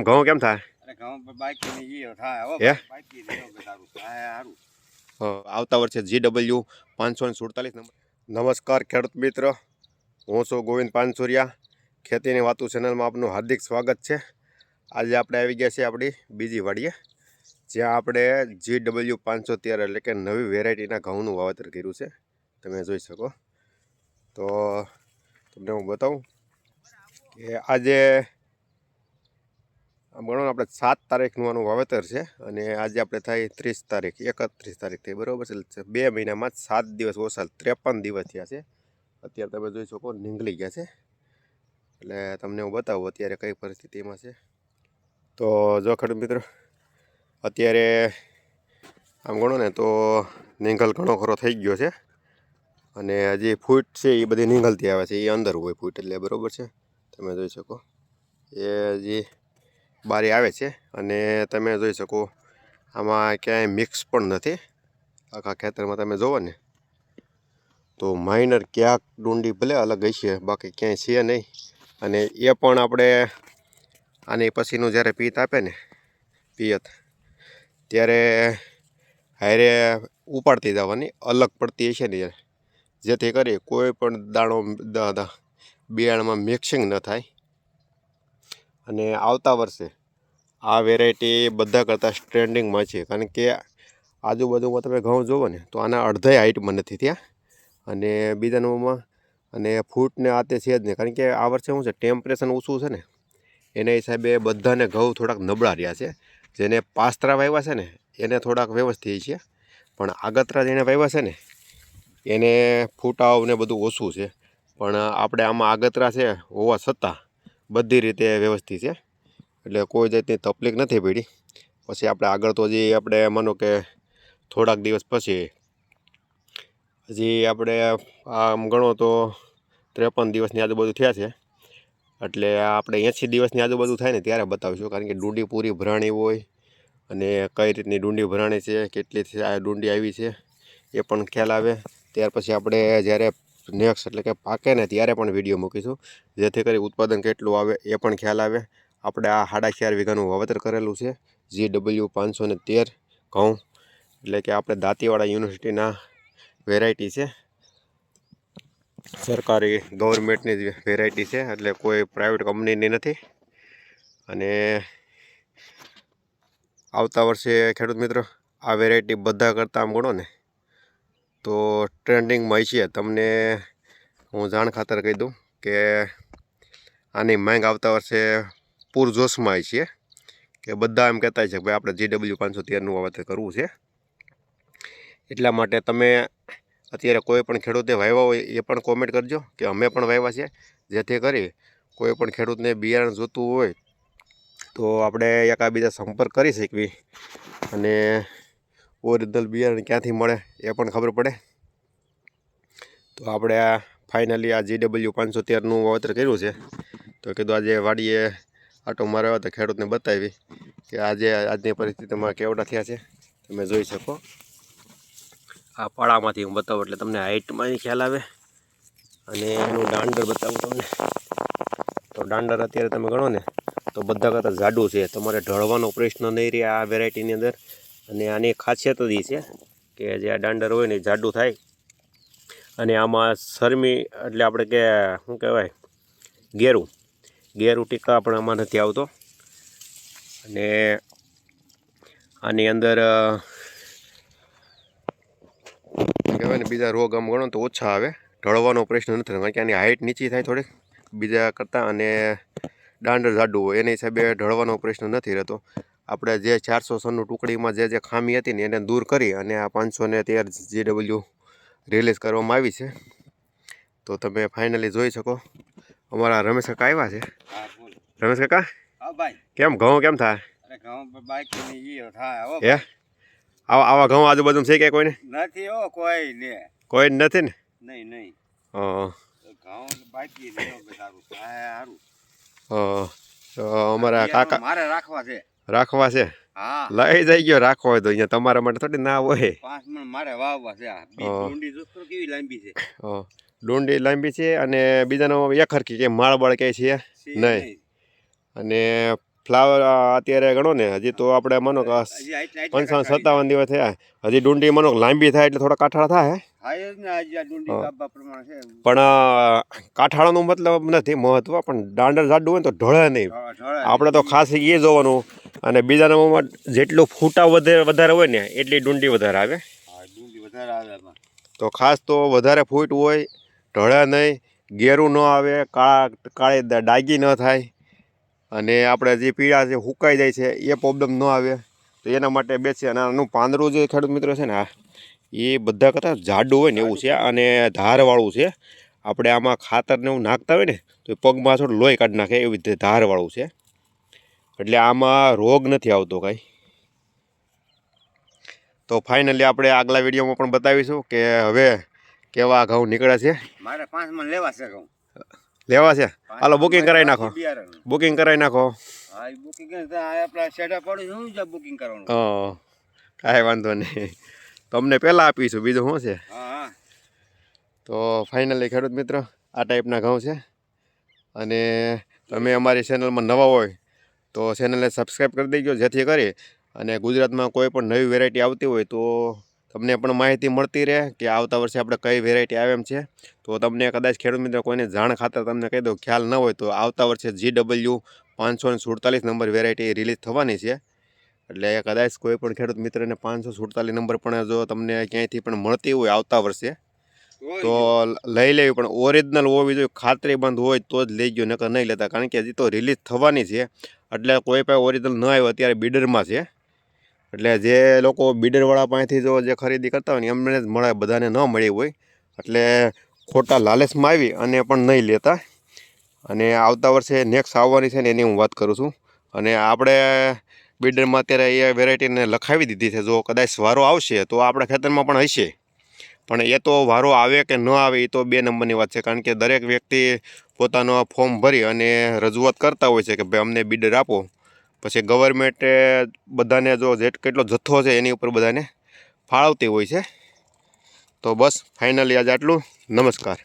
કેમ ઘઉં કેમ થાય? અરે ઘઉં પર બાકી ની ઈયો થાય હો. હે? બાકી ની ઈયો તારું થાય. હારું. અ, આવતા વર્ષે જી ડબલ્યુ પાંચસો ને સુડતાલીસ નંબર. નમસ્કાર ખેડૂત મિત્ર. હું છું ગોવિંદ પાનસુરિયા. ખેતીની વાતું ચેનલમાં આપનું હાર્દિક સ્વાગત છે. આજે આપણે આવી ગયા છીએ આપણી બીજી વાડીએ જ્યાં આપણે જી ડબલ્યુ પાંચસો તેર એટલે કે નવી વેરાયટીના ઘઉંનું વાવેતર કર્યું છે. તમે જોઈ શકો. તો તમને હું બતાવું કે આજે ગણો આપણે સાત તારીખનું આનું વાવેતર છે અને આજે આપણે થાય ત્રીસ તારીખ, એકત્રીસ તારીખ થઈ, બરાબર છે? બે મહિનામાં જ સાત દિવસ ઓછા ત્રેપન દિવસ થયા છે. અત્યારે તમે જોઈ શકો નીંગળી ગયા છે. એટલે તમને હું બતાવું અત્યારે કઈ પરિસ્થિતિમાં છે. તો જો ખેડૂત મિત્રો, અત્યારે આમ ગણો ને તો નીંગલ ઘણો ખરો થઈ ગયો છે. અને જે ફૂટ છે એ બધી નીંગલતી આવે છે, એ અંદર હોય ફૂટ એટલે બરાબર છે. તમે જોઈ શકો. એ હજી બારી આવે છે અને તમે જોઈ શકો, આમાં ક્યાંય મિક્સ પણ નથી. આખા ખેતરમાં તમે જુઓ ને, તો માઇનર ક્યાંક ડુંડી ભલે અલગ હશે, બાકી ક્યાંય છે નહીં. અને એ પણ આપણે આની પછીનું જ્યારે પિયત આપે ને, પિયત, ત્યારે હારે ઉપાડતી જવાની, અલગ પડતી હશે ને જેથી કરી કોઈ પણ દાણો બિયારણમાં મિક્સિંગ ન થાય. અને આવતા વર્ષે આ વેરાયટી બધા કરતાં સ્ટ્રેન્ડિંગમાં છે. કારણ કે આજુબાજુમાં તમે ઘઉં જુઓ ને, તો આના અડધાય હાઇટમાં નથી ત્યાં અને બીજા નંબરમાં, અને ફૂટને આ તે છે જ નહીં. કારણ કે આ વર્ષે શું છે ટેમ્પરેચર ઓછું છે ને, એના હિસાબે બધાને ઘઉં થોડાક નબળા રહ્યા છે. જેને પાસ્ત્રા વાવ્યા છે ને, એને થોડાક વ્યવસ્થિત છે. પણ આગતરા જેને વાવ્યા છે ને, એને ફૂટાવ ને બધું ઓછું છે. પણ આપણે આમાં આગતરા છે હોવા છતાં બધી રીતે વ્યવસ્થિત છે. એટલે કોઈ જાતની તકલીફ નથી પડી. પછી આપણે આગળ તો હજી આપણે માનો કે થોડાક દિવસ પછી હજી આપણે આમ ગણો તો ત્રેપન દિવસની આજુબાજુ થયા છે. એટલે આપણે એંસી દિવસની આજુબાજુ થાય ને ત્યારે બતાવીશું, કારણ કે ડુંડી પૂરી ભરાણી હોય અને કઈ રીતની ડુંડી ભરાણી છે, કેટલી ડુંડી આવી છે એ પણ ખ્યાલ આવે. ત્યાર પછી આપણે જ્યારે નેક્સ્ટ એટલે કે પાકે ને ત્યારે પણ વીડિયો મૂકીશું, જેથી કરી ઉત્પાદન કેટલું આવે એ પણ ખ્યાલ આવે. આપણે આ સાડા ચાર વીઘાનું વાવેતર કરેલું છે. જી ડબલ્યુ પાંચસો ને તેર ઘઉં. એટલે કે આપણે દાંતીવાડા યુનિવર્સિટીના વેરાયટી છે. સરકારી ગવર્મેન્ટની જ વેરાયટી છે. એટલે કોઈ પ્રાઇવેટ કંપનીની નથી. અને આવતા વર્ષે ખેડૂત મિત્રો, આ વેરાયટી બધા કરતાં આમ ગણો ને, તો ટ્રેન્ડિંગમાં છે. તમને હું જાણ ખાતર કહી દઉં કે આની માંગ આવતા વર્ષે પૂરજોશમાં છે કે બધા એમ કહેતા છે કે ભાઈ આપણે જીડબલ્યુ પાંચસો તેરનું વાવેતર કરવું છે. એટલા માટે તમે અત્યારે કોઈ પણ ખેડૂતે વાવ્યા હોય એ પણ કોમેન્ટ કરજો કે અમે પણ વાવ્યા છે. જેથી કરી કોઈ પણ ખેડૂતને બિયારણ જોતું હોય તો આપણે એકાબીજા સંપર્ક કરી શકીએ અને ઓરિજિનલ બિયારણ ક્યાંથી મળે એ પણ ખબર પડે. તો આપણે આ ફાઇનલી આ જીડબલ્યુ પાંચસો તેરનું વાવેતર કર્યું છે. તો કીધું આજે વાડીએ આટો માર્યો તો ખેડૂતને બતાવી કે આજે આજની પરિસ્થિતિમાં કેવડા થયા છે, તમે જોઈ શકો. આ પાળામાંથી હું બતાવું એટલે તમને હાઇટમાં ખ્યાલ આવે. અને એનું દાંડર બતાવું તમને. તો દાંડર અત્યારે તમે ગણો ને, તો બધા કરતાં જાડું છે. તમારે ઢળવાનો પ્રશ્ન નહીં રહે આ વેરાયટીની અંદર. અને આની ખાસિયત જ છે કે જે આ દાંડર હોય ને જાડું થાય. અને આમાં શરમી એટલે આપણે કે, શું કહેવાય, ગેરું. ગેરું ટીકા પણ આમાં નથી આવતો. અને આની અંદર કહેવાય ને, બીજા રોગ આમ ગણો તો ઓછા આવે. ઢળવાનો પ્રશ્ન નથી. કારણ કે આની હાઇટ નીચી થાય થોડીક. બીજા કરતાં અને દાંડર જાડું હોય, એના હિસાબે ઢળવાનો પ્રશ્ન નથી રહેતો. આપણે જે ચારસો સનનું ટુકડીમાં જે જે ખામી હતી ને એને દૂર કરી અને આ પાંચસો ને તેર જી ડબલ્યુ રિલીઝ કરવામાં આવી છે. તો તમે ફાઇનલી જોઈ શકો. અમારા રમેશ કાકા આવ્યા છે. રમેશ કાકા? કેમ ઘઉં કેમ થાય? હો હે? આવા આવા ઘઉં આજુબાજુ છે કે કોઈને? નથી હો કોઈ ને. કોઈ નથી ને? નહીં નહીં. અમારા કાકા મારે રાખવા છે. રાખવા છે? હા. લઈ જઈ ગયો રાખવો હોય તો અહીંયા તમારા માટે થોડી ના હોય. પાંચ મણ મારે વાવવા છે આ. કેવી લાંબી છે. ડુંડી લાંબી છે અને બીજાનો એક હરખી કે માળ બાળ કહે છે? નહીં. અને ફ્લાવર અત્યારે ગણો ને હજી તો આપણે માનો કે પંચાવન સત્તાવન દિવસ થયા. હજી ડુંડી માનો લાંબી થાય એટલે થોડા કાઠાળા થાય પણ કાઠાળાનું મતલબ નથી મહત્વ પણ દાંડર જાડું હોય તો ઢળે નહીં. આપણે તો ખાસ એ જોવાનું. અને બીજા નંબરમાં જેટલું ફૂટા વધારે વધારે હોય ને એટલી ડુંડી વધારે આવે. વધારે તો ખાસ તો વધારે ફૂટ હોય ઢળે નહીં, ગેરું ન આવે, કાળા કાળી ડાગી ન થાય. અને આપણે જે પીળા છે હુકાઈ જાય છે, એ પ્રોબ્લેમ ન આવે. તો એના માટે બે અને આનું પાંદડું જે ખેડૂત મિત્રો છે ને, આ એ બધા કરતાં જાડું હોય ને એવું છે, અને ધારવાળું છે. આપણે આમાં ખાતર ને એવું નાખતા હોય ને, તો પગમાં થોડું લોહી કાઢી નાખે એવી રીતે ધારવાળું છે. એટલે આમાં રોગ નથી આવતો કાંઈ. તો ફાઇનલી આપણે આગલા વિડીયોમાં પણ બતાવીશું કે હવે કેવા ઘઉં નીકળે છે? મારે પાંચ મણ લેવા છે ઘઉં. લેવા છે? હાલો બુકિંગ કરાવી નાખો. બુકિંગ કરાવી નાખો. હા બુકિંગ આપણા સેટા પડે શું છે બુકિંગ કરવાનું. હા કાંઈ વાંધો નહીં. તમને પહેલાં આપીશું બીજું શું છે? તો ફાઇનલી ખેડૂત મિત્ર આ ટાઈપના ઘઉં છે. અને તમે અમારી ચેનલમાં નવા હોય તો ચેનલને સબસ્ક્રાઈબ કરી દેજો જેથી કરી અને ગુજરાતમાં કોઈ પણ નવી વેરાયટી આવતી હોય તો તમને પણ માહિતી મળતી રહે કે આવતા વર્ષે આપણે કઈ વેરાયટી આવે એમ છે. તો તમને કદાચ ખેડૂત મિત્ર કોઈને જાણ ખાતર તમને કહી દો ખ્યાલ ન હોય તો આવતા વર્ષે જી ડબલ્યુ પાંચસો સુડતાલીસ નંબર વેરાયટી રિલીઝ થવાની છે. એટલે કદાચ કોઈ પણ ખેડૂત મિત્રને પાંચસો સુડતાલીસ નંબર પણ જો તમને ક્યાંયથી પણ મળતી હોય આવતા વર્ષે તો લઈ લેવી પણ ઓરિજિનલ હોવી જોઈએ ખાતરીબંધ હોય તો જ લઈ ગયો નકર નહીં લેતા કારણ કે હજી તો રિલીઝ થવાની છે. એટલે કોઈ પણ ઓરિજિનલ ન આવ્યો અત્યારે બીડરમાં છે. એટલે જે લોકો બિડરવાળા પાસેથી જો જે ખરીદી કરતા હોય ને, એમને જ મળે, બધાને ન મળી હોય. એટલે ખોટા લાલચમાં આવી અને પણ નહીં લેતા. અને આવતા વર્ષે નેક્સ્ટ આવવાની છે ને, એની હું વાત કરું છું. અને આપણે બિડરમાં અત્યારે એ વેરાયટીને લખાવી દીધી છે. જો કદાચ વારો આવશે, તો આપણા ખેતરમાં પણ હશે. પણ એ તો વારો આવે કે ન આવે, એ તો બે નંબરની વાત છે. કારણ કે દરેક વ્યક્તિ પોતાનો ફોર્મ ભરી અને રજૂઆત કરતા હોય છે કે ભાઈ અમને બિડર આપો. પછી ગવર્મેન્ટે બધાને જો જેટ કેટલો જથ્થો છે એની ઉપર બધાને ફાળવતી હોય છે. તો બસ ફાઇનલી આજે આટલું. નમસ્કાર.